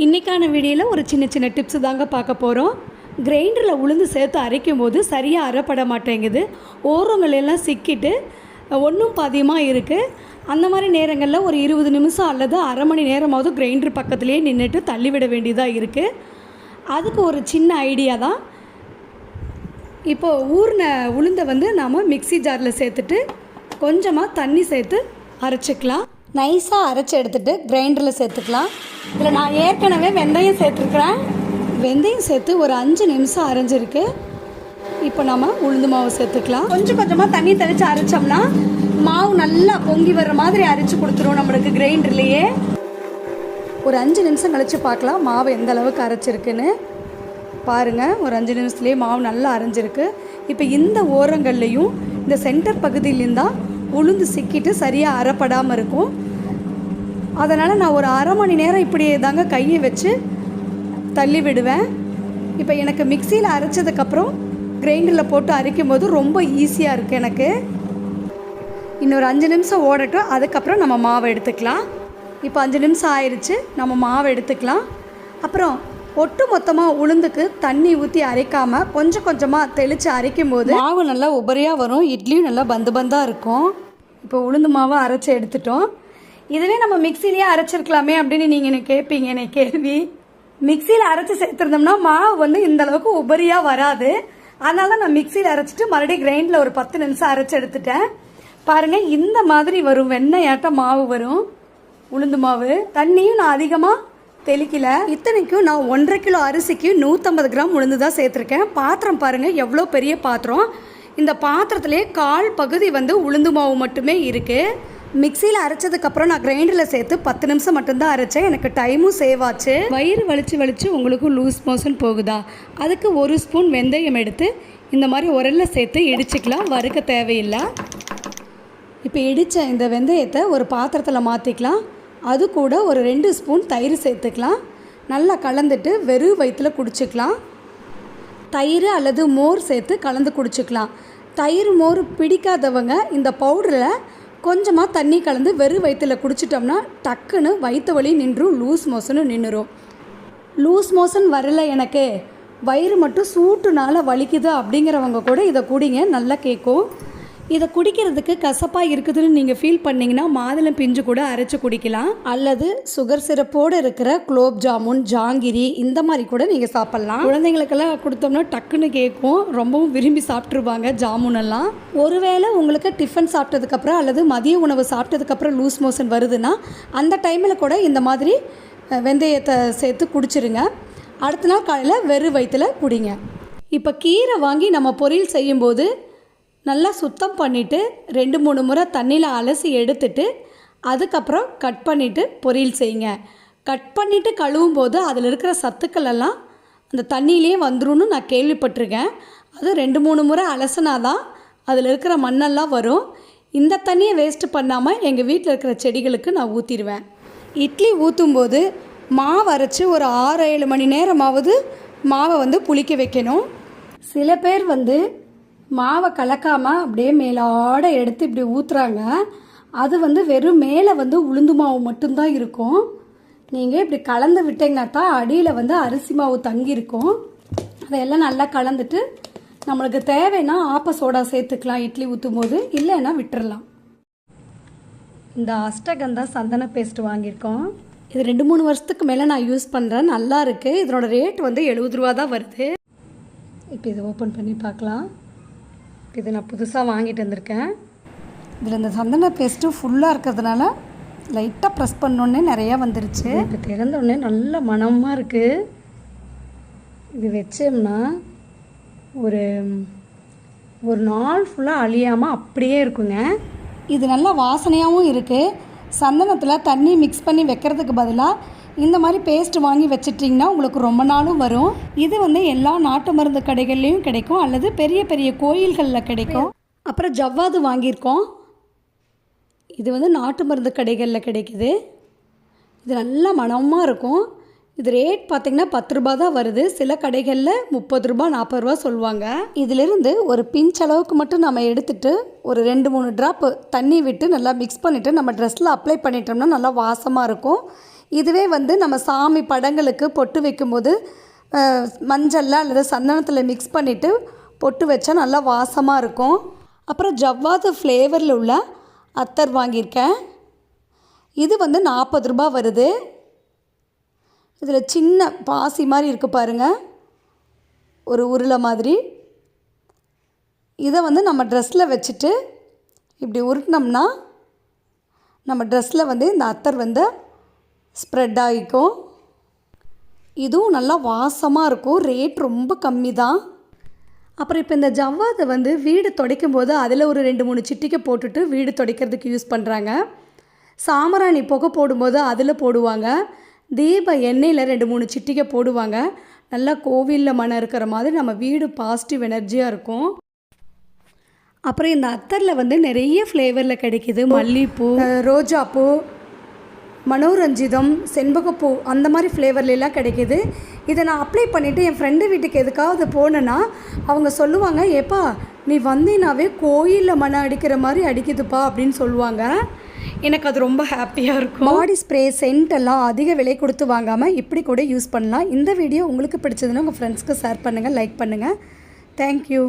இன்றைக்கான வீடியோவில் ஒரு சின்ன சின்ன டிப்ஸு தாங்க பார்க்க போகிறோம் கிரைண்டரில் உளுந்து சேர்த்து அரைக்கும் போது சரியாக அரைப்பட மாட்டேங்குது. ஓரங்கள் எல்லாம் சிக்கிட்டு ஒன்றும் பாதியமாக இருக்குது அந்த மாதிரி நேரங்களில் ஒரு இருபது நிமிஷம் அல்லது அரை மணி நேரமாவது கிரைண்டர் பக்கத்துலேயே நின்றுட்டு தள்ளிவிட வேண்டியதாக இருக்குது அதுக்கு ஒரு சின்ன ஐடியா தான். இப்போது ஊர்ன உளுந்தை வந்து நாம் மிக்ஸி ஜாரில் சேர்த்துட்டு கொஞ்சமாக தண்ணி சேர்த்து அரைச்சிக்கலாம். நைஸாக அரைச்சி எடுத்துகிட்டு கிரைண்டரில் சேர்த்துக்கலாம். இதில் நான் ஏற்கனவே வெந்தயம் சேர்த்துருக்குறேன். வெந்தயம் சேர்த்து ஒரு அஞ்சு நிமிஷம் அரைஞ்சிருக்கு. இப்போ நம்ம உளுந்து மாவு சேர்த்துக்கலாம். கொஞ்சம் கொஞ்சமாக தண்ணி தெளித்து அரைச்சோம்னா மாவு நல்லா பொங்கி வர்ற மாதிரி அரைச்சி கொடுத்துரும் நம்மளுக்கு கிரைண்டர்லேயே. ஒரு அஞ்சு நிமிஷம் கழித்து பார்க்கலாம் மாவு எந்த அளவுக்கு அரைச்சிருக்குன்னு. பாருங்கள் ஒரு அஞ்சு நிமிஷத்துலேயே மாவு நல்லா அரைஞ்சிருக்கு. இப்போ இந்த ஓரங்கள்லையும் இந்த சென்டர் பகுதியிலையும் தான் உளுந்து சிக்கிட்டு சரியாக அரைப்படாமல் இருக்கும். அதனால் நான் ஒரு அரை மணி நேரம் இப்படியே தாங்க கையை வச்சு தள்ளி விடுவேன். இப்போ எனக்கு மிக்சியில் அரைச்சதுக்கப்புறம் கிரைண்டரில் போட்டு அரைக்கும் போது ரொம்ப ஈஸியாக இருக்குது எனக்கு. இன்னொரு அஞ்சு நிமிஷம் ஓடட்டும். அதுக்கப்புறம் நம்ம மாவை எடுத்துக்கலாம். இப்போ அஞ்சு நிமிஷம் ஆயிடுச்சு நம்ம மாவை எடுத்துக்கலாம். அப்புறம் ஒட்டு மொத்தமாக உளுந்துக்கு தண்ணி ஊற்றி அரைக்காமல் கொஞ்சம் கொஞ்சமாக தெளித்து அரைக்கும் போது மாவு நல்லா உபரியாக வரும். இட்லியும் நல்லா பந்து பந்தாக இருக்கும். இப்போ உளுந்து மாவை அரைச்சி எடுத்துட்டோம். இதுவே நம்ம மிக்சிலேயே அரைச்சிருக்கலாமே அப்படின்னு நீங்கள் எனக்கு கேட்பீங்க என்னை கேள்வி? மிக்சியில் அரைச்சி சேர்த்துருந்தோம்னா மாவு வந்து இந்த அளவுக்கு உபரியாக வராது. அதனால தான் நான் மிக்சியில் அரைச்சிட்டு மறுபடியும் கிரைண்டில் ஒரு பத்து நிமிஷம் அரைச்சி எடுத்துட்டேன். பாருங்கள் இந்த மாதிரி வரும் வெண்ணெயாட்டம் மாவு வரும். உளுந்து மாவு. தண்ணியும் நான் அதிகமாக தெளிக்கல. இத்தனைக்கும் நான் ஒன்றரை கிலோ அரிசிக்கு நூற்றம்பது கிராம் உளுந்து தான் சேர்த்துருக்கேன். பாத்திரம் பாருங்கள் எவ்வளோ பெரிய பாத்திரம். இந்த பாத்திரத்திலே கால் பகுதி வந்து உளுந்து மாவு மட்டுமே இருக்குது மிக்சியில் அரைச்சதுக்கப்புறம் நான் கிரைண்டரில் சேர்த்து பத்து நிமிஷம் மட்டும்தான் அரைச்சேன். எனக்கு டைமும் சேவ் ஆச்சு. வயிறு வலிச்சு வலிச்சு உங்களுக்கும் லூஸ் மோஷன் போகுதா? அதுக்கு ஒரு ஸ்பூன் வெந்தயம் எடுத்து இந்த மாதிரி உரல்ல சேர்த்து இடிச்சுக்கலாம். வறுக்க தேவையில்லை. இப்போ இடித்த இந்த வெந்தயத்தை ஒரு பாத்திரத்தில் மாற்றிக்கலாம் அது கூட ஒரு ரெண்டு ஸ்பூன் தயிர் சேர்த்துக்கலாம். நல்லா கலந்துட்டு வெறும் வயிற்றில் குடிச்சிக்கலாம். தயிர் அல்லது மோர் சேர்த்து கலந்து குடிச்சிக்கலாம். தயிர் மோர் பிடிக்காதவங்க இந்த பவுடரில் கொஞ்சமாக தண்ணி கலந்து வெறும் வயிற்றில் குடிச்சிட்டோம்னா டக்குன்னு வயிற்று வலி நின்றும் லூஸ் மோஷனும் நின்றுரும் லூஸ் மோஷன் வரல எனக்கு. வயிறு மட்டும் சூட்டுனால வலிக்குது அப்படிங்கிறவங்க கூட இதை குடிங்க நல்லா கேட்கும். இதை குடிக்கிறதுக்கு கசப்பாக இருக்குதுன்னு நீங்கள் ஃபீல் பண்ணீங்கன்னா மாதுளம் பிஞ்சு கூட அரைச்சி குடிக்கலாம். அல்லது சுகர் சிரப்போடு இருக்கிற குலோப் ஜாமுன் ஜாங்கிரி இந்த மாதிரி கூட நீங்கள் சாப்பிட்லாம். குழந்தைங்களுக்கெல்லாம் கொடுத்தோம்னா டக்குன்னு கேட்கும். ரொம்பவும் விரும்பி சாப்பிட்ருவாங்க ஜாமுன் எல்லாம் ஒருவேளை உங்களுக்கு டிஃபன் சாப்பிட்டதுக்கப்புறம் அல்லது மதிய உணவு சாப்பிட்டதுக்கப்புறம் லூஸ் மோஷன் வருதுன்னா அந்த டைமில் கூட இந்த மாதிரி வெந்தயத்தை சேர்த்து குடிச்சிருங்க. அடுத்த நாள் காலையில் வெறும் வயிற்றில் குடிங்க. இப்போ கீரை வாங்கி நம்ம பொரியல் செய்யும்போது நல்லா சுத்தம் பண்ணிவிட்டு ரெண்டு மூணு முறை தண்ணியில் அலசி எடுத்துட்டு அதுக்கப்புறம் கட் பண்ணிவிட்டு பொரியல் செய்யுங்க. கட் பண்ணிவிட்டு கழுவும் போது அதில் இருக்கிற சத்துக்கள் எல்லாம் அந்த தண்ணியிலே வந்துரும்னு நான் கேள்விப்பட்டிருக்கேன். அது ரெண்டு மூணு முறை அலசினா தான் அதில் இருக்கிற மண்ணெல்லாம் வரும். இந்த தண்ணியை வேஸ்ட் பண்ணாமல் எங்கள் வீட்டில் இருக்கிற செடிகளுக்கு நான் ஊற்றிடுவேன் இட்லி ஊற்றும்போது மாவு அரைச்சி ஒரு ஆறு ஏழு மணி நேரமாவது மாவை வந்து புளிக்க வைக்கணும். சில பேர் வந்து மாவை கலக்காமல் அப்படியே மேலாட எடுத்து இப்படி ஊற்றுறாங்க அது வந்து வெறும் மேலே வந்து உளுந்து மாவு மட்டும்தான் இருக்கும். நீங்கள் இப்படி கலந்து விட்டீங்கன்னா தான் அடியில் வந்து அரிசி மாவு தங்கியிருக்கும். அதையெல்லாம் நல்லா கலந்துட்டு நம்மளுக்கு தேவைன்னா ஆப்ப சோடா சேர்த்துக்கலாம் இட்லி ஊற்றும் போது இல்லைன்னா விட்டுறலாம். இந்த அஷ்டகந்தா சந்தன பேஸ்ட் வாங்கியிருக்கோம். இது ரெண்டு மூணு வருஷத்துக்கு மேலே நான் யூஸ் பண்ணுறேன் நல்லா இருக்குது இதனோட ரேட் வந்து எழுபது ரூபா தான் வருது. இப்போ இதை ஓப்பன் பண்ணி பார்க்கலாம். இது நான் புதுசாக வாங்கிட்டு வந்திருக்கேன். இதில் இந்த சந்தன பேஸ்ட்டு ஃபுல்லாக இருக்கிறதுனால லைட்டாக ப்ரெஸ் பண்ணோன்னே நிறையா வந்துருச்சு. இப்போ திறந்த உடனே நல்ல மணமாக இருக்குது இது வச்சோம்னா ஒரு ஒரு நாள் ஃபுல்லாக அழியாமல் அப்படியே இருக்குங்க. இது நல்லா வாசனையாகவும் இருக்குது சந்தனத்தில் தண்ணி மிக்ஸ் பண்ணி வைக்கிறதுக்கு பதிலாக இந்த மாதிரி பேஸ்ட் வாங்கி வச்சிட்டிங்கன்னா உங்களுக்கு ரொம்ப நாளும் வரும். இது வந்து எல்லா நாட்டு மருந்து கடைகள்லேயும் கிடைக்கும். அல்லது பெரிய பெரிய கோயில்களில் கிடைக்கும். அப்புறம் ஜவ்வாது வாங்கியிருக்கோம். இது வந்து நாட்டு மருந்து கடைகளில் கிடைக்குது. இது நல்லா மணமாக இருக்கும். இது ரேட் பார்த்திங்கன்னா பத்து ரூபா தான் வருது. சில கடைகளில் முப்பது ரூபா நாற்பது ரூபா சொல்லுவாங்க. இதிலிருந்து ஒரு பிஞ்ச் அளவுக்கு மட்டும் நம்ம எடுத்துட்டு ஒரு ரெண்டு மூணு ட்ராப்பு தண்ணி விட்டு நல்லா மிக்ஸ் பண்ணிவிட்டு நம்ம ட்ரெஸ்ஸில் அப்ளை பண்ணிட்டோம்னா நல்லா வாசமாக இருக்கும். இதுவே வந்து நம்ம சாமி படங்களுக்கு பொட்டு வைக்கும்போது மஞ்சளில் அல்லது சந்தனத்தில் மிக்ஸ் பண்ணிவிட்டு பொட்டு வச்சா நல்லா வாசமாக இருக்கும். அப்புறம் ஜவ்வாது ஃப்ளேவரில் உள்ள அத்தர் வாங்கியிருக்கேன். இது வந்து நாற்பது ரூபாய் வருது. இதில் சின்ன பாசி மாதிரி இருக்குது பாருங்கள் ஒரு உருளை மாதிரி. இதை வந்து நம்ம ட்ரெஸ்ஸில் வச்சுட்டு இப்படி உருட்டினோம்னா நம்ம ட்ரெஸ்ஸில் வந்து இந்த அத்தர் வந்து ஸ்ப்ரெட் ஆகிக்கும் இதுவும் நல்லா வாசமாக இருக்கும். ரேட் ரொம்ப கம்மி தான் அப்புறம் இப்போ இந்த ஜவ்வாதை வந்து வீடு துடைக்கும் போது அதில் ஒரு ரெண்டு மூணு சிட்டிக்கை போட்டுட்டு வீடு துடைக்கிறதுக்கு யூஸ் பண்ணுறாங்க சாமராணி புகை போடும்போது அதில் போடுவாங்க. தீப எண்ணெயில் ரெண்டு மூணு சிட்டிக்கை போடுவாங்க. நல்லா கோவிலில் மனம் இருக்கிற மாதிரி நம்ம வீடு பாசிட்டிவ் எனர்ஜியாக இருக்கும். அப்புறம் இந்த அத்தரில் வந்து நிறைய ஃப்ளேவரில் கிடைக்கிது. மல்லிகைப்பூ ரோஜாப்பூ மனோரஞ்சிதம் செண்பகப்பூ அந்த மாதிரி ஃப்ளேவர்லாம் கிடைக்கிது. இதை நான் அப்ளை பண்ணிவிட்டு என் ஃப்ரெண்டு வீட்டுக்கு எதுக்காவது போனேன்னா அவங்க சொல்லுவாங்க ஏப்பா நீ வந்தீனாவே கோயிலில் மனம் அடிக்கிற மாதிரி அடிக்குதுப்பா அப்படின்னு சொல்லுவாங்க. எனக்கு அது ரொம்ப ஹாப்பியாக இருக்கும். பாடி ஸ்ப்ரே சென்ட் எல்லாம் அதிக விலை கொடுத்து வாங்காமல் இப்படி கூட யூஸ் பண்ணலாம். இந்த வீடியோ உங்களுக்கு பிடிச்சதுன்னா உங்கள் ஃப்ரெண்ட்ஸ்க்கு ஷேர் பண்ணுங்கள் லைக் பண்ணுங்கள் தேங்க்யூ